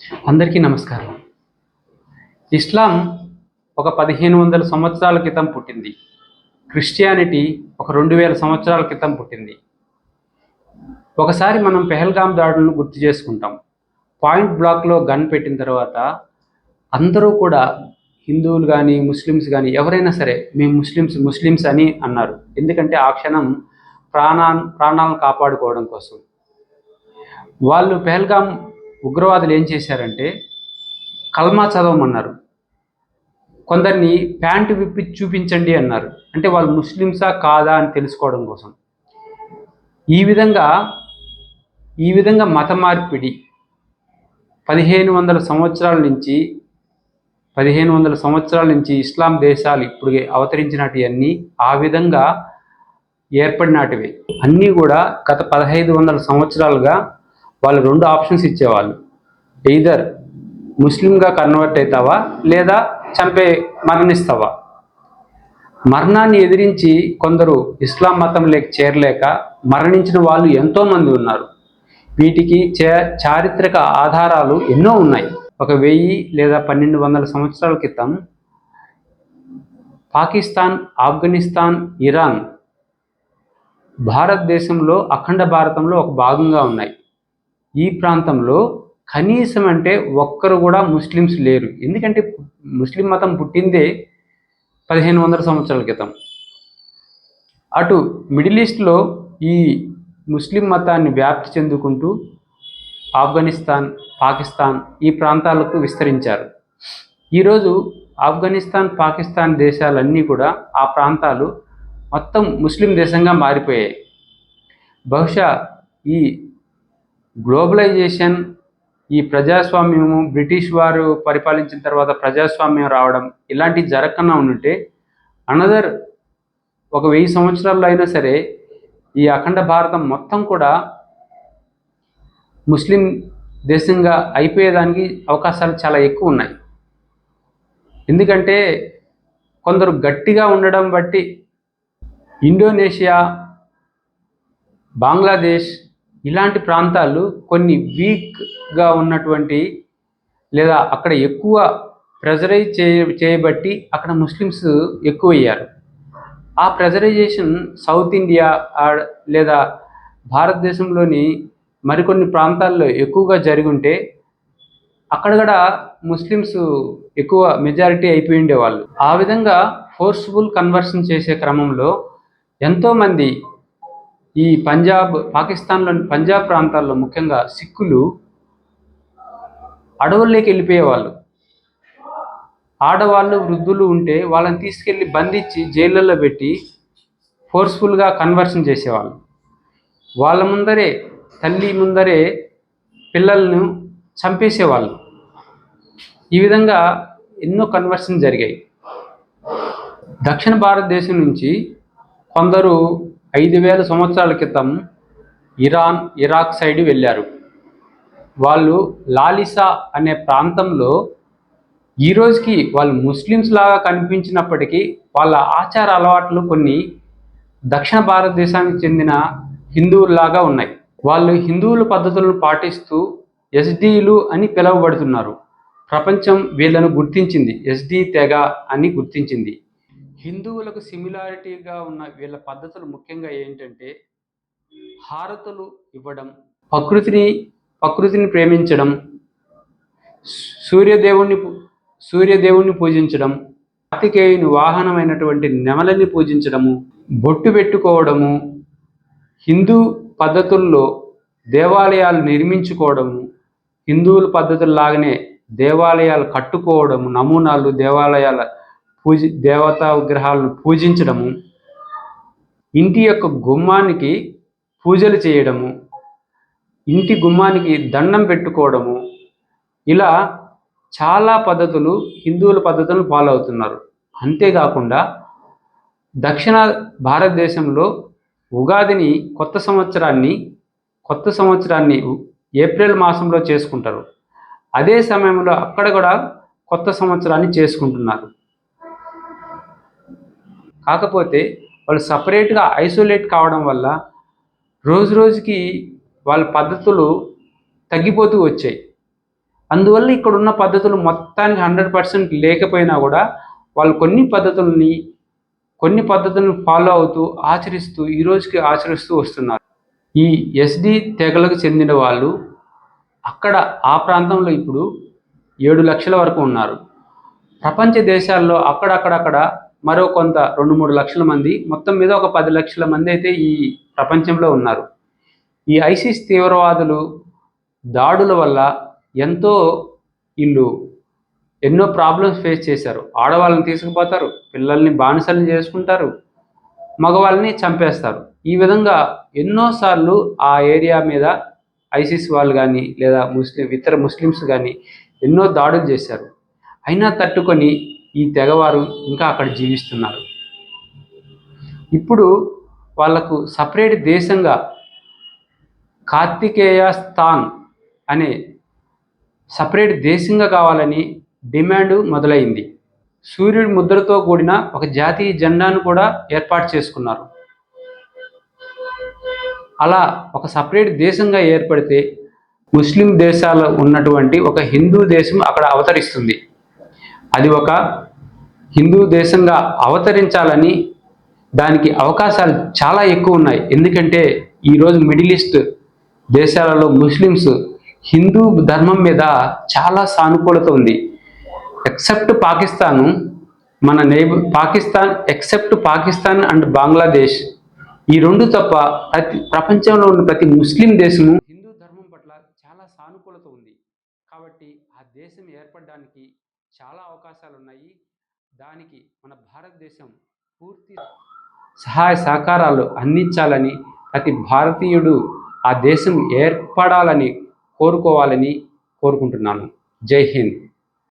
అందరికీ నమస్కారం. ఇస్లాం ఒక పదిహేను వందల సంవత్సరాల క్రితం పుట్టింది. క్రిస్టియానిటీ ఒక రెండు వేల సంవత్సరాల క్రితం పుట్టింది. ఒకసారి మనం పెహల్గాం దాడులను గుర్తు చేసుకుంటాం. పాయింట్ బ్లాక్లో గన్ పెట్టిన తర్వాత అందరూ కూడా హిందువులు కానీ ముస్లిమ్స్ కానీ ఎవరైనా సరే మేము ముస్లిమ్స్ ముస్లిమ్స్ అని అన్నారు. ఎందుకంటే ఆ క్షణం ప్రాణా ప్రాణాలను కాపాడుకోవడం కోసం. వాళ్ళు పెహల్గాం ఉగ్రవాదులు ఏం చేశారంటే కల్మా చదవమన్నారు. కొందరిని ప్యాంటు విప్పి చూపించండి అన్నారు. అంటే వాళ్ళు ముస్లిమ్సా కాదా అని తెలుసుకోవడం కోసం. ఈ విధంగా ఈ విధంగా మత మార్పిడి పదిహేను వందల సంవత్సరాల నుంచి పదిహేను వందల సంవత్సరాల నుంచి ఇస్లాం దేశాలు ఇప్పుడు అవతరించినటివన్నీ ఆ విధంగా ఏర్పడినటివి. అన్నీ కూడా గత పదహైదు వందల సంవత్సరాలుగా వాళ్ళు రెండు ఆప్షన్స్ ఇచ్చేవాళ్ళు. ఈధర్ ముస్లింగా కన్వర్ట్ అవుతావా లేదా చంపే మరణిస్తావా? మరణాన్ని ఎదిరించి కొందరు ఇస్లాం మతంలోకి చేరలేక మరణించిన వాళ్ళు ఎంతోమంది ఉన్నారు. వీటికి చారిత్రక ఆధారాలు ఎన్నో ఉన్నాయి. ఒక వెయ్యి లేదా పన్నెండు వందల సంవత్సరాల క్రితం పాకిస్తాన్ ఆఫ్ఘనిస్తాన్ ఇరాన్ భారతదేశంలో అఖండ భారతంలో ఒక భాగంగా ఉన్నాయి. ఈ ప్రాంతంలో కనీసం అంటే ఒక్కరు కూడా ముస్లిమ్స్ లేరు. ఎందుకంటే ముస్లిం మతం పుట్టిందే పదిహేను వందల సంవత్సరాల క్రితం. అటు మిడిల్ ఈస్ట్లో ఈ ముస్లిం మతాన్ని వ్యాప్తి చెందుకుంటూ ఆఫ్ఘనిస్తాన్ పాకిస్తాన్ ఈ ప్రాంతాలకు విస్తరించారు. ఈరోజు ఆఫ్ఘనిస్తాన్ పాకిస్తాన్ దేశాలన్నీ కూడా ఆ ప్రాంతాలు మొత్తం ముస్లిం దేశంగా మారిపోయాయి. బహుశా ఈ గ్లోబలైజేషన్ ఈ ప్రజాస్వామ్యము బ్రిటిష్ వారు పరిపాలించిన తర్వాత ప్రజాస్వామ్యం రావడం ఇలాంటివి జరగకుండా ఉంటే అనదర్ ఒక వెయ్యి సంవత్సరాల్లో అయినా సరే ఈ అఖండ భారతం మొత్తం కూడా ముస్లిం దేశంగా అయిపోయేదానికి అవకాశాలు చాలా ఎక్కువ ఉన్నాయి. ఎందుకంటే కొందరు గట్టిగా ఉండడం బట్టి ఇండోనేషియా బంగ్లాదేశ్ ఇలాంటి ప్రాంతాలు కొన్ని వీక్గా ఉన్నటువంటి లేదా అక్కడ ఎక్కువ ప్రెజరైజ్ చేయ చేయబట్టి అక్కడ ముస్లిమ్స్ ఎక్కువయ్యారు. ఆ ప్రెజరైజేషన్ సౌత్ ఇండియా లేదా భారతదేశంలోని మరికొన్ని ప్రాంతాల్లో ఎక్కువగా జరుగుంటే అక్కడ కూడా ముస్లిమ్స్ ఎక్కువ మెజారిటీ అయిపోయి ఉండేవాళ్ళు. ఆ విధంగా ఫోర్స్ఫుల్ కన్వర్షన్ చేసే క్రమంలో ఎంతోమంది ఈ పంజాబ్ పాకిస్తాన్లోని పంజాబ్ ప్రాంతాల్లో ముఖ్యంగా సిక్కులు అడవుల్లోకి వెళ్ళిపోయేవాళ్ళు. ఆడవాళ్ళు వృద్ధులు ఉంటే వాళ్ళని తీసుకెళ్ళి బంధించి జైళ్ళల్లో పెట్టి ఫోర్స్ఫుల్గా కన్వర్షన్ చేసేవాళ్ళు. వాళ్ళ ముందరే తల్లి ముందరే పిల్లలను చంపేసేవాళ్ళు. ఈ విధంగా ఎన్నో కన్వర్షన్ జరిగాయి. దక్షిణ భారతదేశం నుంచి కొందరు ఐదు వేల సంవత్సరాల క్రితం ఇరాన్ ఇరాక్ సైడ్ వెళ్ళారు. వాళ్ళు లాలిసా అనే ప్రాంతంలో ఈ రోజుకి వాళ్ళు ముస్లిమ్స్ లాగా కనిపించినప్పటికీ వాళ్ళ ఆచార అలవాట్లు కొన్ని దక్షిణ భారతదేశానికి చెందిన హిందువుల్లాగా ఉన్నాయి. వాళ్ళు హిందువుల పద్ధతులను పాటిస్తూ ఎస్డీలు అని పిలువబడుతున్నారు. ప్రపంచం వీళ్ళను గుర్తించింది. ఎస్డి తెగ అని గుర్తించింది. హిందువులకు సిమిలారిటీగా ఉన్న వీళ్ళ పద్ధతులు ముఖ్యంగా ఏంటంటే హారతులు ఇవ్వడం ప్రకృతిని ప్రకృతిని ప్రేమించడం సూర్యదేవుణ్ణి సూర్యదేవుణ్ణి పూజించడం కార్తికేయుని వాహనమైనటువంటి నెమలని పూజించడము బొట్టు పెట్టుకోవడము హిందూ పద్ధతుల్లో దేవాలయాలు నిర్మించుకోవడము హిందువుల పద్ధతుల్లాగానే దేవాలయాలు కట్టుకోవడము నమూనాలు దేవాలయాల పూజ దేవతా విగ్రహాలను పూజించడము ఇంటి యొక్క గుమ్మానికి పూజలు చేయడము ఇంటి గుమ్మానికి దండం పెట్టుకోవడము ఇలా చాలా పద్ధతులు హిందువుల పద్ధతులను ఫాలో అవుతున్నారు. అంతేకాకుండా దక్షిణ భారతదేశంలో ఉగాదిని కొత్త సంవత్సరాన్ని కొత్త సంవత్సరాన్ని ఏప్రిల్ మాసంలో చేసుకుంటారు. అదే సమయంలో అక్కడ కూడా కొత్త సంవత్సరాన్ని చేసుకుంటున్నారు. కాకపోతే వాళ్ళు సపరేట్గా ఐసోలేట్ కావడం వల్ల రోజు రోజుకి వాళ్ళ పద్ధతులు తగ్గిపోతూ వచ్చాయి. అందువల్ల ఇక్కడ ఉన్న పద్ధతులు మొత్తానికి హండ్రెడ్ పర్సెంట్ లేకపోయినా కూడా వాళ్ళు కొన్ని పద్ధతుల్ని కొన్ని పద్ధతులను ఫాలో అవుతూ ఆచరిస్తూ ఈ రోజుకి ఆచరిస్తూ వస్తున్నారు. ఈ ఎస్డి తెగలకు చెందిన వాళ్ళు అక్కడ ఆ ప్రాంతంలో ఇప్పుడు ఏడు లక్షల వరకు ఉన్నారు. ప్రపంచ దేశాల్లో అక్కడక్కడక్కడ మరో కొంత రెండు మూడు లక్షల మంది మొత్తం మీద ఒక పది లక్షల మంది అయితే ఈ ప్రపంచంలో ఉన్నారు. ఈ ఐసిస్ తీవ్రవాదులు దాడుల వల్ల ఎంతో వీళ్ళు ఎన్నో ప్రాబ్లమ్స్ ఫేస్ చేశారు. ఆడవాళ్ళని తీసుకుపోతారు పిల్లల్ని బానిసల్ని చేసుకుంటారు మగవాళ్ళని చంపేస్తారు. ఈ విధంగా ఎన్నోసార్లు ఆ ఏరియా మీద ఐసిస్ వాళ్ళు కానీ లేదా ముస్లిం ఇతర ముస్లిమ్స్ కానీ ఎన్నో దాడులు చేశారు. అయినా తట్టుకొని ఈ తెగవారు ఇంకా అక్కడ జీవిస్తున్నారు. ఇప్పుడు వాళ్ళకు సపరేట్ దేశంగా కార్తికేయస్థాన్ అనే సపరేట్ దేశంగా కావాలని డిమాండ్ మొదలైంది. సూర్యుడి ముద్రతో కూడిన ఒక జాతీయ జెండాను కూడా ఏర్పాటు చేసుకున్నారు. అలా ఒక సపరేట్ దేశంగా ఏర్పడితే ముస్లిం దేశాలు ఉన్నటువంటి ఒక హిందూ దేశం అక్కడ అవతరిస్తుంది. అది ఒక హిందూ దేశంగా అవతరించాలని దానికి అవకాశాలు చాలా ఎక్కువ ఉన్నాయి. ఎందుకంటే ఈరోజు మిడిల్ ఈస్ట్ దేశాలలో ముస్లిమ్స్ హిందూ ధర్మం మీద చాలా సానుకూలత ఉంది. ఎక్సెప్ట్ పాకిస్తాను మన neighbour Pakistan except Pakistan and Bangladesh ఈ రెండు తప్ప ప్రతి ప్రపంచంలో ఉన్న ప్రతి ముస్లిం దేశము హిందూ ధర్మం పట్ల చాలా సానుకూలత ఉంది. కాబట్టి ఆ దేశం ఏర్పడడానికి చాలా అవకాశాలు ఉన్నాయి దానికి మన భారతదేశం పూర్తి సహాయ సహకారాలు అందించాలని ప్రతి భారతీయుడు ఆ దేశం ఏర్పడాలని కోరుకోవాలని కోరుకుంటున్నాను. జై హింద్.